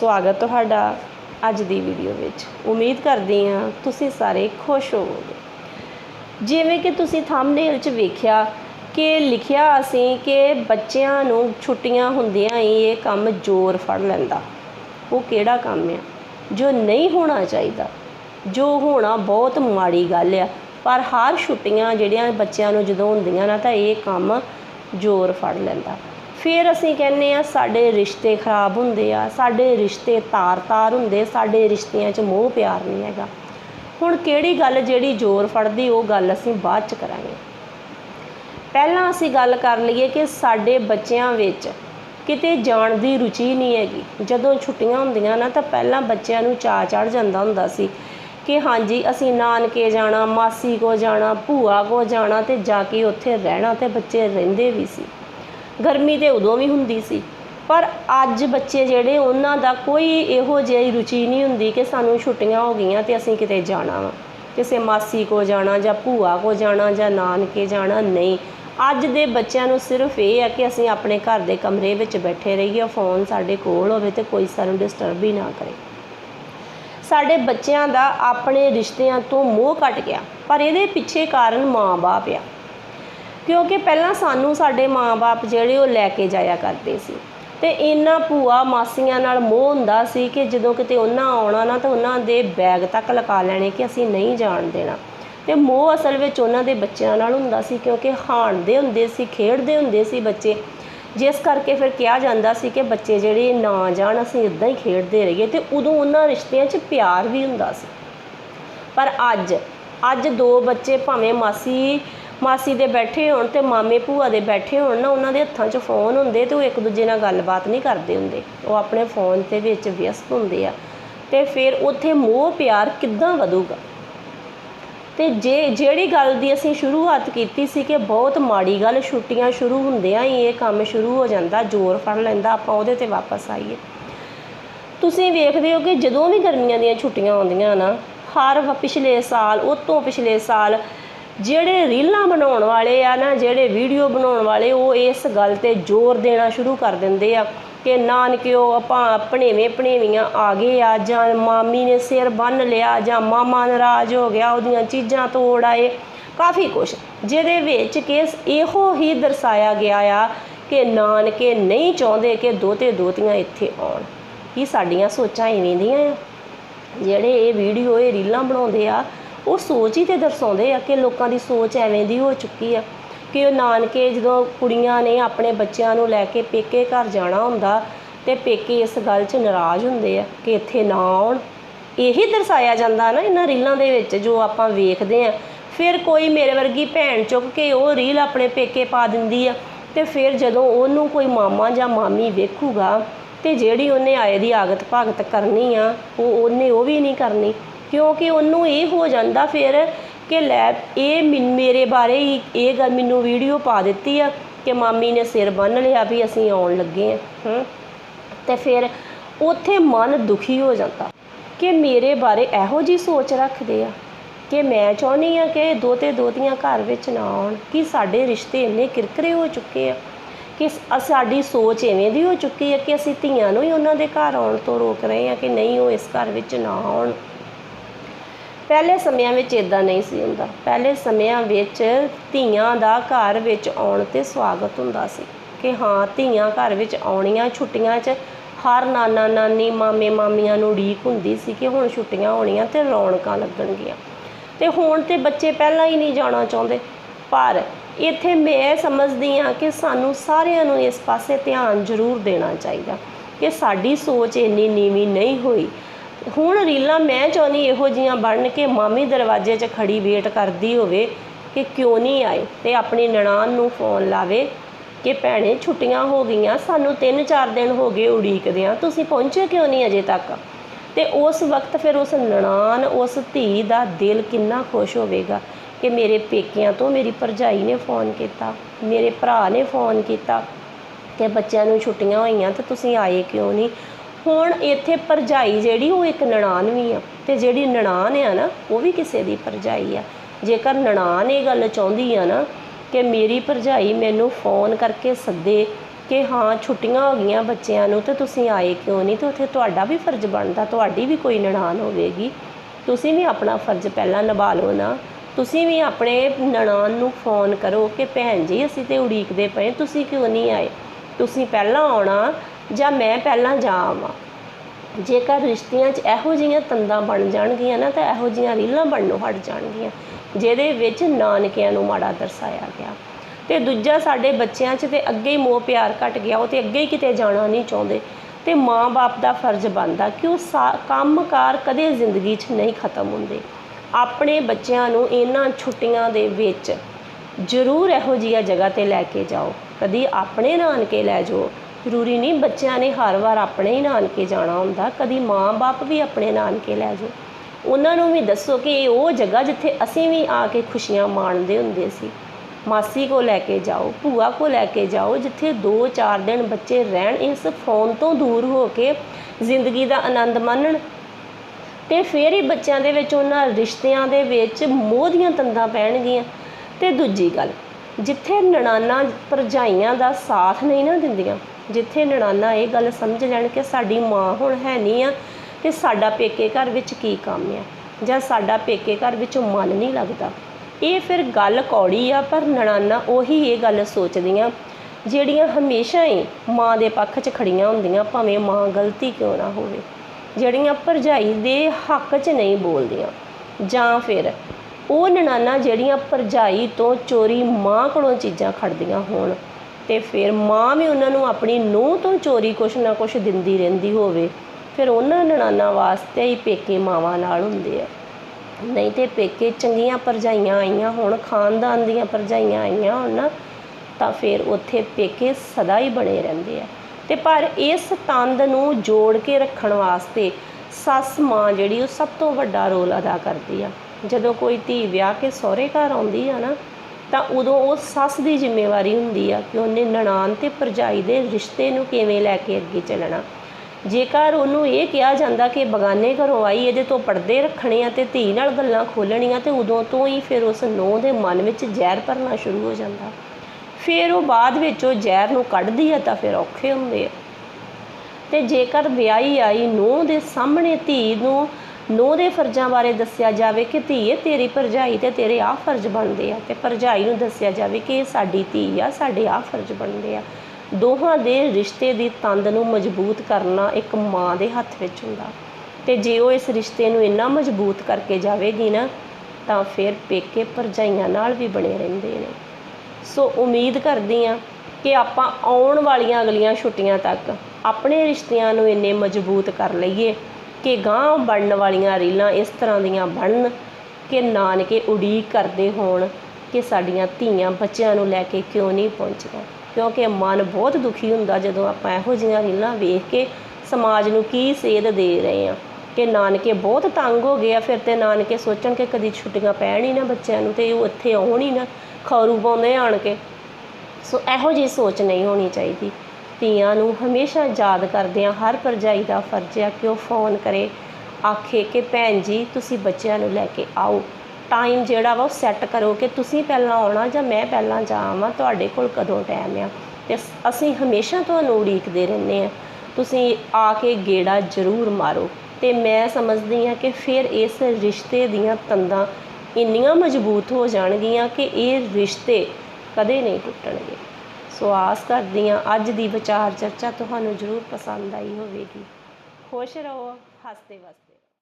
ਸਵਾਗਤ ਤੁਹਾਡਾ ਅੱਜ ਦੀ ਵੀਡੀਓ ਵਿੱਚ। ਉਮੀਦ ਕਰਦੀ ਹਾਂ ਤੁਸੀਂ ਸਾਰੇ ਖੁਸ਼ ਹੋਵੋਗੇ। ਜਿਵੇਂ ਕਿ ਤੁਸੀਂ ਥੰਬਨੇਲ 'ਚ ਵੇਖਿਆ ਕਿ ਲਿਖਿਆ ਅਸੀਂ ਕਿ ਬੱਚਿਆਂ ਨੂੰ ਛੁੱਟੀਆਂ ਹੁੰਦੀਆਂ ਹੀ ਇਹ ਕੰਮ ਜ਼ੋਰ ਫੜ ਲੈਂਦਾ। ਉਹ ਕਿਹੜਾ ਕੰਮ ਆ? ਜੋ ਨਹੀਂ ਹੋਣਾ ਚਾਹੀਦਾ। ਜੋ ਹੋਣਾ ਬਹੁਤ ਮਾੜੀ ਗੱਲ ਆ। ਪਰ ਹਰ ਛੁੱਟੀਆਂ ਜਿਹੜੀਆਂ ਬੱਚਿਆਂ ਨੂੰ ਜਦੋਂ ਹੁੰਦੀਆਂ ਨਾ ਤਾਂ ਇਹ ਕੰਮ ਜ਼ੋਰ ਫੜ ਲੈਂਦਾ। ਫਿਰ ਅਸੀਂ ਕਹਿੰਦੇ ਆ ਸਾਡੇ ਰਿਸ਼ਤੇ ਖਰਾਬ ਹੁੰਦੇ ਆ, ਸਾਡੇ ਰਿਸ਼ਤੇ ਤਾਰ-ਤਾਰ ਹੁੰਦੇ, ਸਾਡੇ ਰਿਸ਼ਤਿਆਂ 'ਚ ਮੋਹ ਪਿਆਰ ਨਹੀਂ ਹੈਗਾ। ਹੁਣ ਕਿਹੜੀ ਗੱਲ ਜਿਹੜੀ ਜ਼ੋਰ ਫੜਦੀ, ਉਹ ਗੱਲ ਅਸੀਂ ਬਾਅਦ 'ਚ ਕਰਾਂਗੇ। ਪਹਿਲਾਂ ਅਸੀਂ ਗੱਲ ਕਰ ਲਈਏ ਕਿ ਸਾਡੇ ਬੱਚਿਆਂ ਵਿੱਚ ਕਿਤੇ ਜਾਣ ਦੀ ਰੁਚੀ ਨਹੀਂ ਹੈਗੀ। ਜਦੋਂ ਛੁੱਟੀਆਂ ਹੁੰਦੀਆਂ ਨਾ, ਤਾਂ ਪਹਿਲਾਂ ਬੱਚਿਆਂ ਨੂੰ ਚਾਅ ਚੜ ਜਾਂਦਾ ਹੁੰਦਾ ਸੀ ਕਿ ਹਾਂਜੀ, ਅਸੀਂ ਨਾਨਕੇ ਜਾਣਾ, ਮਾਸੀ ਕੋ ਜਾਣਾ, ਭੂਆ ਕੋ ਜਾਣਾ ਤੇ ਜਾ ਕੇ ਉੱਥੇ ਰਹਿਣਾ ਤੇ ਬੱਚੇ ਰਹਿੰਦੇ ਵੀ ਸੀ। ਗਰਮੀ ਤੇ ਉਦੋਂ ਵੀ ਹੁੰਦੀ ਸੀ। ਪਰ ਅੱਜ ਬੱਚੇ ਜਿਹੜੇ, ਉਹਨਾਂ ਦਾ ਕੋਈ ਇਹੋ ਜਿਹੀ ਰੁਚੀ ਨਹੀਂ ਹੁੰਦੀ ਕਿ ਸਾਨੂੰ ਛੁੱਟੀਆਂ ਹੋ ਗਈਆਂ ਤੇ ਅਸੀਂ ਕਿਤੇ ਜਾਣਾ ਵਾ। ਕਿਸੇ ਮਾਸੀ ਕੋ ਜਾਣਾ ਜਾਂ ਭੂਆ ਕੋ ਜਾਣਾ ਜਾਂ ਨਾਨਕੇ ਜਾਣਾ ਨਹੀਂ। ਅੱਜ ਦੇ ਬੱਚਿਆਂ ਨੂੰ ਸਿਰਫ ਇਹ ਹੈ ਕਿ ਅਸੀਂ ਆਪਣੇ ਘਰ ਦੇ ਕਮਰੇ ਵਿੱਚ ਬੈਠੇ ਰਹੀਏ ਫੋਨ ਸਾਡੇ ਕੋਲ ਹੋਵੇ ਤੇ ਕੋਈ ਸਾਨੂੰ ਡਿਸਟਰਬ ਹੀ ਨਾ ਕਰੇ। ਸਾਡੇ ਬੱਚਿਆਂ ਦਾ ਆਪਣੇ ਰਿਸ਼ਤਿਆਂ ਤੋਂ ਮੋਹ ਘਟ ਗਿਆ, ਪਰ ਇਹਦੇ ਪਿੱਛੇ ਕਾਰਨ ਮਾਂ-ਬਾਪ ਆ। ਕਿਉਂਕਿ ਪਹਿਲਾਂ ਸਾਨੂੰ ਸਾਡੇ ਮਾਂ-ਬਾਪ ਜਿਹੜੇ ਉਹ ਲੈ ਕੇ ਜਾਇਆ ਕਰਦੇ ਸੀ। ਤੇ ਇਹਨਾਂ ਭੂਆ ਮਾਸੀਆਂ ਨਾਲ ਮੋਹ ਹੁੰਦਾ ਸੀ ਕਿ ਜਦੋਂ ਕਿਤੇ ਉਹਨਾਂ ਆਉਣਾ ਨਾ ਤਾਂ ਉਹਨਾਂ ਦੇ ਬੈਗ ਤੱਕ ਲਗਾ ਲੈਣੇ ਕਿ ਅਸੀਂ ਨਹੀਂ ਜਾਣ ਦੇਣਾ। ਤੇ ਮੋਹ ਅਸਲ ਵਿੱਚ ਉਹਨਾਂ ਦੇ ਬੱਚਿਆਂ ਨਾਲ ਹੁੰਦਾ ਸੀ ਕਿਉਂਕਿ ਹਾਣਦੇ ਹੁੰਦੇ ਸੀ, ਖੇਡਦੇ ਹੁੰਦੇ ਸੀ ਬੱਚੇ। ਜਿਸ ਕਰਕੇ ਫਿਰ ਕਿਹਾ ਜਾਂਦਾ ਸੀ ਕਿ ਬੱਚੇ ਜਿਹੜੇ ਨਾ ਜਾਣ, ਅਸੀਂ ਇਦਾਂ ਹੀ ਖੇਡਦੇ ਰਹੀਏ ਤੇ ਉਦੋਂ ਉਹਨਾਂ ਰਿਸ਼ਤਿਆਂ 'ਚ ਪਿਆਰ ਵੀ ਹੁੰਦਾ ਸੀ। ਪਰ ਅੱਜ ਅੱਜ ਦੋ ਬੱਚੇ ਭਾਵੇਂ ਮਾਸੀ ਮਾਸੀ ਦੇ ਬੈਠੇ ਹੋਣ ਤੇ ਮਾਮੇ ਭੂਆ ਦੇ ਬੈਠੇ ਹੋਣ ਨਾ, ਉਹਨਾਂ ਦੇ ਹੱਥਾਂ 'ਚ ਫੋਨ ਹੁੰਦੇ ਤੇ ਉਹ ਇੱਕ ਦੂਜੇ ਨਾਲ ਗੱਲਬਾਤ ਨਹੀਂ ਕਰਦੇ ਹੁੰਦੇ। ਉਹ ਆਪਣੇ ਫੋਨ ਤੇ ਵਿੱਚ ਵਿਅਸਤ ਹੁੰਦੇ ਆ। ਤੇ ਫਿਰ ਉੱਥੇ ਮੋਹ ਪਿਆਰ ਕਿੱਦਾਂ ਵਧੂਗਾ? ਤੇ ਜੇ, ਜਿਹੜੀ ਗੱਲ ਦੀ ਅਸੀਂ ਸ਼ੁਰੂਆਤ ਕੀਤੀ ਸੀ ਕਿ ਬਹੁਤ ਮਾੜੀ ਗੱਲ ਛੁੱਟੀਆਂ ਸ਼ੁਰੂ ਹੁੰਦਿਆਂ ਹੀ ਇਹ ਕੰਮ ਸ਼ੁਰੂ ਹੋ ਜਾਂਦਾ, ਜ਼ੋਰ ਫੜ ਲੈਂਦਾ, ਆਪਾਂ ਉਹਦੇ ਤੇ ਵਾਪਸ ਆਈਏ। ਤੁਸੀਂ ਵੇਖਦੇ ਹੋ ਕਿ ਜਦੋਂ ਵੀ ਗਰਮੀਆਂ ਦੀਆਂ ਛੁੱਟੀਆਂ ਆਉਂਦੀਆਂ ਨਾ, ਹਰ ਪਿਛਲੇ ਸਾਲ, ਉਹ ਤੋਂ ਪਿਛਲੇ ਸਾਲ ਜਿਹੜੇ ਰੀਲਾਂ ਬਣਾਉਣ ਵਾਲੇ ਆ ਨਾ, ਜਿਹੜੇ ਵੀਡੀਓ ਬਣਾਉਣ ਵਾਲੇ, ਉਹ ਇਸ ਗੱਲ ਤੇ ਜ਼ੋਰ ਦੇਣਾ ਸ਼ੁਰੂ ਕਰ ਦਿੰਦੇ ਆ ਕਿ ਨਾਨਕਿਓ, ਆਪਾਂ ਭਣੇਵੇਂ ਭਣੇਵੀਆਂ ਆ ਗਏ ਆ, ਜਾਂ ਮਾਮੀ ਨੇ ਸਿਰ ਬੰਨ ਲਿਆ, ਜਾਂ ਮਾਮਾ ਨਾਰਾਜ਼ ਹੋ ਗਿਆ, ਉਹਦੀਆਂ ਚੀਜ਼ਾਂ ਤੋੜ ਆਏ, ਕਾਫੀ ਕੁਝ ਜਿਹਦੇ ਵਿੱਚ ਕਿ ਇਹੋ ਹੀ ਦਰਸਾਇਆ ਗਿਆ ਆ ਕਿ ਨਾਨਕੇ ਨਹੀਂ ਚਾਹੁੰਦੇ ਕਿ ਦੋਤੇ ਦੋਤੀਆਂ ਇੱਥੇ ਆਉਣ। ਕੀ ਸਾਡੀਆਂ ਸੋਚਾਂ ਇਵੇਂ ਦੀਆਂ ਆ। ਜਿਹੜੇ ਇਹ ਵੀਡੀਓ ਇਹ ਰੀਲਾਂ ਬਣਾਉਂਦੇ ਆ ਉਹ ਸੋਚ ਹੀ ਤੇ ਦਰਸਾਉਂਦੇ ਆ ਕਿ ਲੋਕਾਂ ਦੀ ਸੋਚ ਐਵੇਂ ਦੀ ਹੋ ਚੁੱਕੀ ਆ ਕਿ ਉਹ ਨਾਨਕੇ ਜਦੋਂ ਕੁੜੀਆਂ ਨੇ ਆਪਣੇ ਬੱਚਿਆਂ ਨੂੰ ਲੈ ਕੇ ਪੇਕੇ ਘਰ ਜਾਣਾ ਹੁੰਦਾ ਤੇ ਪੇਕੇ ਇਸ ਗੱਲ 'ਚ ਨਾਰਾਜ਼ ਹੁੰਦੇ ਆ ਕਿ ਇੱਥੇ ਨਾ ਆਉਣ। ਇਹੀ ਦਰਸਾਇਆ ਜਾਂਦਾ ਨਾ ਇਹਨਾਂ ਰੀਲਾਂ ਦੇ ਵਿੱਚ ਜੋ ਆਪਾਂ ਵੇਖਦੇ ਆ। ਫਿਰ ਕੋਈ ਮੇਰੇ ਵਰਗੀ ਭੈਣ ਚੁੱਕ ਕੇ ਉਹ ਰੀਲ ਆਪਣੇ ਪੇਕੇ ਪਾ ਦਿੰਦੀ ਆ ਤੇ ਫਿਰ ਜਦੋਂ ਉਹਨੂੰ ਕੋਈ ਮਾਮਾ ਜਾਂ ਮਾਮੀ ਵੇਖੂਗਾ ਤੇ ਜਿਹੜੀ ਉਹਨੇ ਆਏ ਦੀ ਆਗਤ ਭਗਤ ਕਰਨੀ ਆ, ਉਹ ਉਹਨੇ ਉਹ ਵੀ ਨਹੀਂ ਕਰਨੀ। ਕਿਉਂਕਿ ਉਹਨੂੰ ਇਹ ਹੋ ਜਾਂਦਾ ਫਿਰ ਕਿ ਲੈ ਇਹ ਮੇਰੇ ਬਾਰੇ ਹੀ ਇਹ ਗੱਲ ਮੈਨੂੰ ਵੀਡੀਓ ਪਾ ਦਿੱਤੀ ਆ ਕਿ ਮਾਮੀ ਨੇ ਸਿਰ ਬੰਨ ਲਿਆ ਵੀ ਅਸੀਂ ਆਉਣ ਲੱਗੇ ਆ। ਹੂੰ। ਤੇ ਫਿਰ ਉੱਥੇ ਮਨ ਦੁਖੀ ਹੋ ਜਾਂਦਾ ਕਿ ਮੇਰੇ ਬਾਰੇ ਇਹੋ ਜੀ ਸੋਚ ਰੱਖਦੇ ਆ ਕਿ ਮੈਂ ਚਾਹੁੰਦੀ ਆ ਕਿ ਦੋਤੇ ਦੋਤੀਆਂ ਘਰ ਵਿੱਚ ਨਾ ਆਉਣ ਕਿ ਸਾਡੇ ਰਿਸ਼ਤੇ ਇੰਨੇ ਕਿਰਕਰੇ ਹੋ ਚੁੱਕੇ ਆ ਕਿ ਸਾਡੀ ਸੋਚ ਐਵੇਂ ਦੀ ਹੋ ਚੁੱਕੀ ਹੈ ਕਿ ਅਸੀਂ ਧੀਆਂ ਨੂੰ ਹੀ ਉਹਨਾਂ ਦੇ ਘਰ ਆਉਣ ਤੋਂ ਰੋਕ ਰਹੇ ਹਾਂ ਕਿ ਨਹੀਂ ਉਹ ਇਸ ਘਰ ਵਿੱਚ ਨਾ ਆਉਣ। ਪਹਿਲੇ ਸਮਿਆਂ ਵਿੱਚ ਇਦਾਂ ਨਹੀਂ ਸੀ ਹੁੰਦਾ। ਪਹਿਲੇ ਸਮਿਆਂ ਵਿੱਚ ਧੀਆਂ ਦਾ ਘਰ ਵਿੱਚ ਆਉਣ ਤੇ ਸਵਾਗਤ ਹੁੰਦਾ ਸੀ ਕਿ ਹਾਂ, ਧੀਆਂ ਘਰ ਵਿੱਚ ਆਉਣੀਆਂ, ਛੁੱਟੀਆਂ 'ਚ ਹਰ ਨਾਨਾ, ਨਾਨੀ, ਮਾਮੇ, ਮਾਮੀਆਂ ਨੂੰ ਉਡੀਕ ਹੁੰਦੀ ਸੀ ਕਿ ਹੁਣ ਛੁੱਟੀਆਂ ਹੋਣੀਆਂ ਤੇ ਰੌਣਕਾਂ ਲੱਗਣਗੀਆਂ। ਤੇ ਹੁਣ ਤੇ ਬੱਚੇ ਪਹਿਲਾਂ ਹੀ ਨਹੀਂ ਜਾਣਾ ਚਾਹੁੰਦੇ। ਪਰ ਇੱਥੇ ਮੈਂ ਸਮਝਦੀ ਹਾਂ ਕਿ ਸਾਨੂੰ ਸਾਰਿਆਂ ਨੂੰ ਇਸ ਪਾਸੇ ਧਿਆਨ ਜ਼ਰੂਰ ਦੇਣਾ ਚਾਹੀਦਾ ਕਿ ਸਾਡੀ ਸੋਚ ਇੰਨੀ ਨੀਵੀਂ ਨਹੀਂ ਹੋਈ। ਹੁਣ ਰੀਲਾਂ ਮੈਂ ਚਾਹੁੰਦੀ ਇਹੋ ਜੀਆਂ ਬਣ ਕੇ ਮਾਮੀ ਦਰਵਾਜ਼ੇ 'ਚ ਖੜੀ ਵੇਟ ਕਰਦੀ ਹੋਵੇ ਕਿ ਕਿਉਂ ਨਹੀਂ ਆਏ ਤੇ ਆਪਣੀ ਨਨਾਣ ਨੂੰ ਫੋਨ ਲਾਵੇ ਕਿ ਭੈਣੇ ਛੁੱਟੀਆਂ ਹੋ ਗਈਆਂ, ਸਾਨੂੰ 3-4 ਦਿਨ ਹੋ ਗਏ ਉਡੀਕਦਿਆਂ ਤੁਸੀਂ ਪਹੁੰਚੇ ਕਿਉਂ ਨਹੀਂ ਅਜੇ ਤੱਕ? ਤੇ ਉਸ ਵਕਤ ਫਿਰ ਉਸ ਨਨਾਣ ਉਸ ਧੀ ਦਾ ਦਿਲ ਕਿੰਨਾ ਖੁਸ਼ ਹੋਵੇਗਾ ਕਿ ਮੇਰੇ ਪੇਕਿਆਂ ਤੋਂ ਮੇਰੀ ਭਰਜਾਈ ਨੇ ਫੋਨ ਕੀਤਾ, ਮੇਰੇ ਭਰਾ ਨੇ ਫੋਨ ਕੀਤਾ ਕਿ ਬੱਚਿਆਂ ਨੂੰ ਛੁੱਟੀਆਂ ਹੋਈਆਂ ਤੇ ਤੁਸੀਂ ਆਏ ਕਿਉਂ ਨਹੀਂ? ਹੁਣ ਇੱਥੇ ਭਰਜਾਈ ਜਿਹੜੀ ਉਹ ਇੱਕ ਨਨਾਣ ਵੀ ਆ ਤੇ ਜਿਹੜੀ ਨਣਾਨ ਆ ਨਾ, ਉਹ ਵੀ ਕਿਸੇ ਦੀ ਭਰਜਾਈ ਆ। ਜੇਕਰ ਨਣਾਨ ਇਹ ਗੱਲ ਚਾਹੁੰਦੀ ਆ ਨਾ ਕਿ ਮੇਰੀ ਭਰਜਾਈ ਮੈਨੂੰ ਫੋਨ ਕਰਕੇ ਸੱਦੇ ਕਿ ਹਾਂ, ਛੁੱਟੀਆਂ ਹੋ ਗਈਆਂ ਬੱਚਿਆਂ ਨੂੰ ਤੇ ਤੁਸੀਂ ਆਏ ਕਿਉਂ ਨਹੀਂ ਤੇ ਉੱਥੇ ਤੁਹਾਡਾ ਵੀ ਫਰਜ਼ ਬਣਦਾ, ਤੁਹਾਡੀ ਵੀ ਕੋਈ ਨਣਾਨ ਹੋਵੇਗੀ। ਤੁਸੀਂ ਵੀ ਆਪਣਾ ਫਰਜ਼ ਪਹਿਲਾਂ ਨਿਭਾ ਲਓ ਨਾ। ਤੁਸੀਂ ਵੀ ਆਪਣੇ ਨਨਾਣ ਨੂੰ ਫੋਨ ਕਰੋ ਕਿ ਭੈਣ ਜੀ ਅਸੀਂ ਤੇ ਉਡੀਕਦੇ ਪਏ, ਤੁਸੀਂ ਕਿਉਂ ਨਹੀਂ ਆਏ? ਤੁਸੀਂ ਪਹਿਲਾਂ ਆਉਣਾ ਜਾਂ ਮੈਂ ਪਹਿਲਾਂ ਜਾ ਆਵਾਂ ਜੇਕਰ ਰਿਸ਼ਤਿਆਂ 'ਚ ਇਹੋ ਜਿਹੀਆਂ ਤੰਦਾਂ ਬਣ ਜਾਣਗੀਆਂ ਨਾ, ਤਾਂ ਇਹੋ ਜਿਹੀਆਂ ਰੀਲਾਂ ਬਣਨੋਂ ਹਟ ਜਾਣਗੀਆਂ, ਜਿਹਦੇ ਵਿੱਚ ਨਾਨਕਿਆਂ ਨੂੰ ਮਾੜਾ ਦਰਸਾਇਆ ਗਿਆ। ਤੇ ਦੂਜਾ, ਸਾਡੇ ਬੱਚਿਆਂ 'ਚ ਤੇ ਅੱਗੇ ਹੀ ਮੋਹ ਪਿਆਰ ਘਟ ਗਿਆ, ਉਹ ਤੇ ਅੱਗੇ ਹੀ ਕਿਤੇ ਜਾਣਾ ਨਹੀਂ ਚਾਹੁੰਦੇ। ਤੇ ਮਾਂ-ਬਾਪ ਦਾ ਫਰਜ਼ ਬਣਦਾ ਕਿ ਉਹ ਸਾ- ਕੰਮਕਾਰ ਕਦੇ ਜ਼ਿੰਦਗੀ 'ਚ ਨਹੀਂ ਖਤਮ ਹੁੰਦੇ। ਆਪਣੇ ਬੱਚਿਆਂ ਨੂੰ ਇਹਨਾਂ ਛੁੱਟੀਆਂ ਦੇ ਵਿੱਚ ਜ਼ਰੂਰ ਇਹੋ ਜਿਹੀਆਂ ਜਗ੍ਹਾ ਤੇ ਲੈ ਕੇ ਜਾਓ। ਕਦੀ ਆਪਣੇ ਨਾਨਕੇ ਲੈ ਜਾਓ ਜ਼ਰੂਰੀ ਨਹੀਂ, ਬੱਚਿਆਂ ਨੇ ਹਰ ਵਾਰ ਆਪਣੇ ਹੀ ਨਾਨਕੇ ਜਾਣਾ ਹੁੰਦਾ। ਕਦੀ ਮਾਂ-ਬਾਪ ਵੀ ਆਪਣੇ ਨਾਨਕੇ ਲੈ ਜਾਓ। ਉਹਨਾਂ ਨੂੰ ਵੀ ਦੱਸੋ ਕਿ ਇਹ ਉਹ ਜਗ੍ਹਾ ਜਿੱਥੇ ਅਸੀਂ ਵੀ ਆ ਕੇ ਖੁਸ਼ੀਆਂ ਮਾਣਦੇ ਹੁੰਦੇ ਸੀ। ਮਾਸੀ ਕੋ ਲੈ ਕੇ ਜਾਓ, ਭੂਆ ਕੋ ਲੈ ਕੇ ਜਾਓ, ਜਿੱਥੇ 2-4 ਦਿਨ ਬੱਚੇ ਰਹਿਣ, ਇਸ ਫੋਨ ਤੋਂ ਦੂਰ ਹੋ ਕੇ ਜ਼ਿੰਦਗੀ ਦਾ ਆਨੰਦ ਮਾਣਨ। ਤੇ ਫਿਰ ਹੀ ਬੱਚਿਆਂ ਦੇ ਵਿੱਚ ਉਹਨਾਂ ਰਿਸ਼ਤਿਆਂ ਦੇ ਵਿੱਚ ਮੋਹ ਦੀਆਂ ਤੰਦਾਂ ਪੈਣਗੀਆਂ। ਤੇ ਦੂਜੀ ਗੱਲ ਜਿੱਥੇ ਨਣਾਨਾ ਭਰਜਾਈਆਂ ਦਾ ਸਾਥ ਨਹੀਂ ਨਾ ਦਿੰਦੀਆਂ, ਜਿੱਥੇ ਨਣਾਨਾ ਇਹ ਗੱਲ ਸਮਝ ਲੈਣ ਕਿ ਸਾਡੀ ਮਾਂ ਹੁਣ ਹੈ ਨਹੀਂ ਆ, ਤੇ ਸਾਡਾ ਪੇਕੇ ਘਰ ਵਿੱਚ ਕੀ ਕੰਮ ਆ, ਜਾਂ ਸਾਡਾ ਪੇਕੇ ਘਰ ਵਿੱਚ ਮਨ ਨਹੀਂ ਲੱਗਦਾ। ਇਹ ਫਿਰ ਗੱਲ ਕੌੜੀ ਆ, ਪਰ ਨਣਾਨਾ ਉਹੀ ਇਹ ਗੱਲ ਸੋਚਦੀਆਂ, ਜਿਹੜੀਆਂ ਹਮੇਸ਼ਾ ਹੀ ਮਾਂ ਦੇ ਪੱਖ 'ਚ ਖੜੀਆਂ ਹੁੰਦੀਆਂ, ਭਾਵੇਂ ਮਾਂ ਗਲਤੀ ਕਿਉਂ ਨਾ ਹੋਵੇ, ਜਿਹੜੀਆਂ ਭਰਜਾਈ ਦੇ ਹੱਕ 'ਚ ਨਹੀਂ ਬੋਲਦੀਆਂ, ਜਾਂ ਫਿਰ ਉਹ ਨਨਾਨਾ ਜਿਹੜੀਆਂ ਭਰਜਾਈ ਤੋਂ ਚੋਰੀ ਮਾਂ ਕੋਲੋਂ ਚੀਜ਼ਾਂ ਖੜਦੀਆਂ ਹੋਣ ਤੇ ਫਿਰ ਮਾਂ ਵੀ ਉਹਨਾਂ ਨੂੰ ਆਪਣੀ ਨੂੰਹ ਤੋਂ ਚੋਰੀ ਕੁਛ ਨਾ ਕੁਛ ਦਿੰਦੀ ਰਹਿੰਦੀ ਹੋਵੇ, ਫਿਰ ਉਹਨਾਂ ਨਨਾਨਾ ਵਾਸਤੇ ਹੀ ਪੇਕੇ ਮਾਵਾਂ ਨਾਲ ਹੁੰਦੇ ਆ। ਨਹੀਂ ਤੇ ਪੇਕੇ ਚੰਗੀਆਂ ਭਰਜਾਈਆਂ ਆਈਆਂ ਹੁਣ, ਖਾਨਦਾਨ ਦੀਆਂ ਭਰਜਾਈਆਂ ਆਈਆਂ ਹੋਣ ਨਾ ਤਾਂ ਫਿਰ ਉੱਥੇ ਪੇਕੇ ਸਦਾ ਹੀ ਬਣੇ ਰਹਿੰਦੇ ਆ। ਤੇ ਪਰ ਇਸ ਤੰਦ ਨੂੰ ਜੋੜ ਕੇ ਰੱਖਣ ਵਾਸਤੇ ਸੱਸ ਮਾਂ ਜਿਹੜੀ ਉਹ ਸਭ ਤੋਂ ਵੱਡਾ ਰੋਲ ਅਦਾ ਕਰਦੀ ਆ। ਜਦੋਂ ਕੋਈ ਧੀ ਵਿਆਹ ਕੇ ਸਹੁਰੇ ਘਰ ਆਉਂਦੀ ਆ ਨਾ, ਤਾਂ ਉਦੋਂ ਉਹ ਸੱਸ ਦੀ ਜ਼ਿੰਮੇਵਾਰੀ ਹੁੰਦੀ ਆ ਕਿ ਉਹਨੇ ਨਨਾਣ ਤੇ ਭਰਜਾਈ ਦੇ ਰਿਸ਼ਤੇ ਨੂੰ ਕਿਵੇਂ ਲੈ ਕੇ ਅੱਗੇ ਚੱਲਣਾ। ਜੇਕਰ ਉਹਨੂੰ ਇਹ ਕਿਹਾ ਜਾਂਦਾ ਕਿ ਬਗਾਨੇ ਘਰੋਂ ਆਈ, ਇਹਦੇ ਤੋਂ ਪਰਦੇ ਰੱਖਣੇ ਆ ਤੇ ਧੀ ਨਾਲ ਗੱਲਾਂ ਖੋਲਣੀਆਂ ਤੇ ਉਦੋਂ ਤੋਂ ਹੀ ਫਿਰ ਉਸ ਨੂੰਹ ਦੇ ਮਨ ਵਿੱਚ ਜ਼ਹਿਰ ਭਰਨਾ ਸ਼ੁਰੂ ਹੋ ਜਾਂਦਾ। ਫਿਰ ਉਹ ਬਾਅਦ ਵਿੱਚ ਉਹ ਜ਼ਹਿਰ ਨੂੰ ਕੱਢਦੀ ਆ ਤਾਂ ਫਿਰ ਔਖੇ ਹੁੰਦੇ ਆ। ਤੇ ਜੇਕਰ ਵਿਆਹੀ ਆਈ ਨੂੰਹ ਦੇ ਸਾਹਮਣੇ ਧੀ ਨੂੰ ਨੂੰਹ ਦੇ ਫਰਜ਼ਾਂ ਬਾਰੇ ਦੱਸਿਆ ਜਾਵੇ ਕਿ ਧੀਏ ਤੇਰੀ ਭਰਜਾਈ ਤੇ ਤੇਰੇ ਆਹ ਫਰਜ਼ ਬਣਦੇ ਆ ਤੇ ਭਰਜਾਈ ਨੂੰ ਦੱਸਿਆ ਜਾਵੇ ਕਿ ਇਹ ਸਾਡੀ ਧੀ ਆ, ਸਾਡੇ ਆਹ ਫਰਜ਼ ਬਣਦੇ ਆ। ਦੋਹਾਂ ਦੇ ਰਿਸ਼ਤੇ ਦੀ ਤੰਦ ਨੂੰ ਮਜ਼ਬੂਤ ਕਰਨਾ ਇੱਕ ਮਾਂ ਦੇ ਹੱਥ ਵਿੱਚ ਹੁੰਦਾ। ਤੇ ਜੇ ਉਹ ਇਸ ਰਿਸ਼ਤੇ ਨੂੰ ਇੰਨਾ ਮਜ਼ਬੂਤ ਕਰਕੇ ਜਾਵੇਗੀ ਨਾ, ਤਾਂ ਫਿਰ ਪੇਕੇ ਭਰਜਾਈਆਂ ਨਾਲ ਵੀ ਬਣੇ ਰਹਿੰਦੇ ਨੇ। ਸੋ ਉਮੀਦ ਕਰਦੀ ਆ ਕਿ ਆਪਾਂ ਆਉਣ ਵਾਲੀਆਂ ਅਗਲੀਆਂ ਛੁੱਟੀਆਂ ਤੱਕ ਆਪਣੇ ਰਿਸ਼ਤਿਆਂ ਨੂੰ ਇੰਨੇ ਮਜ਼ਬੂਤ ਕਰ ਲਈਏ ਕਿ ਗਾਂਹ ਬਣਨ ਵਾਲੀਆਂ ਰੀਲਾਂ ਇਸ ਤਰ੍ਹਾਂ ਦੀਆਂ ਬਣਨ ਕਿ ਨਾਨਕੇ ਉਡੀਕ ਕਰਦੇ ਹੋਣ ਕਿ ਸਾਡੀਆਂ ਧੀਆਂ ਬੱਚਿਆਂ ਨੂੰ ਲੈ ਕੇ ਕਿਉਂ ਨਹੀਂ ਪਹੁੰਚੀਆਂ। ਕਿਉਂਕਿ ਮਨ ਬਹੁਤ ਦੁਖੀ ਹੁੰਦਾ ਜਦੋਂ ਆਪਾਂ ਇਹੋ ਜਿਹੀਆਂ ਰੀਲਾਂ ਵੇਖ ਕੇ ਸਮਾਜ ਨੂੰ ਕੀ ਸੇਧ ਦੇ ਰਹੇ ਆ ਕਿ ਨਾਨਕੇ ਬਹੁਤ ਤੰਗ ਹੋ ਗਏ ਆ, ਫਿਰ ਤੇ ਨਾਨਕੇ ਸੋਚਣ ਕਿ ਕਦੀ ਛੁੱਟੀਆਂ ਪੈਣ ਹੀ ਨਾ ਬੱਚਿਆਂ ਨੂੰ ਤੇ ਉਹ ਇੱਥੇ ਆਉਣ ਹੀ ਨਾ, ਖਰੂ ਪਾਉਂਦੇ ਆਣ ਕੇ। ਸੋ ਇਹੋ ਜਿਹੀ ਸੋਚ ਨਹੀਂ ਹੋਣੀ ਚਾਹੀਦੀ। ਧੀਆਂ ਨੂੰ ਹਮੇਸ਼ਾ ਯਾਦ ਕਰਦਿਆਂ ਹਰ ਭਰਜਾਈ ਦਾ ਫਰਜ਼ ਆ ਕਿ ਉਹ ਫੋਨ ਕਰੇ, ਆਖੇ ਕਿ ਭੈਣ ਜੀ, ਤੁਸੀਂ ਬੱਚਿਆਂ ਨੂੰ ਲੈ ਕੇ ਆਓ। ਟਾਈਮ ਜਿਹੜਾ ਵਾ ਉਹ ਸੈੱਟ ਕਰੋ ਕਿ ਤੁਸੀਂ ਪਹਿਲਾਂ ਆਉਣਾ ਜਾਂ ਮੈਂ ਪਹਿਲਾਂ ਜਾਵਾਂ ਤੁਹਾਡੇ ਕੋਲ ਕਦੋਂ ਟਾਈਮ ਆ? ਤੇ ਅਸੀਂ ਹਮੇਸ਼ਾ ਤੁਹਾਨੂੰ ਉਡੀਕਦੇ ਰਹਿੰਦੇ ਆ ਤੁਸੀਂ ਆ ਕੇ ਗੇੜਾ ਜ਼ਰੂਰ ਮਾਰੋ ਤੇ ਮੈਂ ਸਮਝਦੀ ਆ ਕਿ ਫਿਰ ਇਸ ਰਿਸ਼ਤੇ ਦੀਆਂ ਤੰਦਾਂ ਇੰਨੀਆਂ ਮਜ਼ਬੂਤ ਹੋ ਜਾਣਗੀਆਂ ਕਿ ਇਹ ਰਿਸ਼ਤੇ ਕਦੇ ਨਹੀਂ ਟੁੱਟਣਗੇ। ਸੋ ਆਸ ਕਰਦੀ ਹਾਂ ਅੱਜ ਦੀ ਵਿਚਾਰ ਚਰਚਾ ਤੁਹਾਨੂੰ ਜ਼ਰੂਰ ਪਸੰਦ ਆਈ ਹੋਵੇਗੀ। ਖੁਸ਼ ਰਹੋ, ਹੱਸਦੇ ਵਸਦੇ।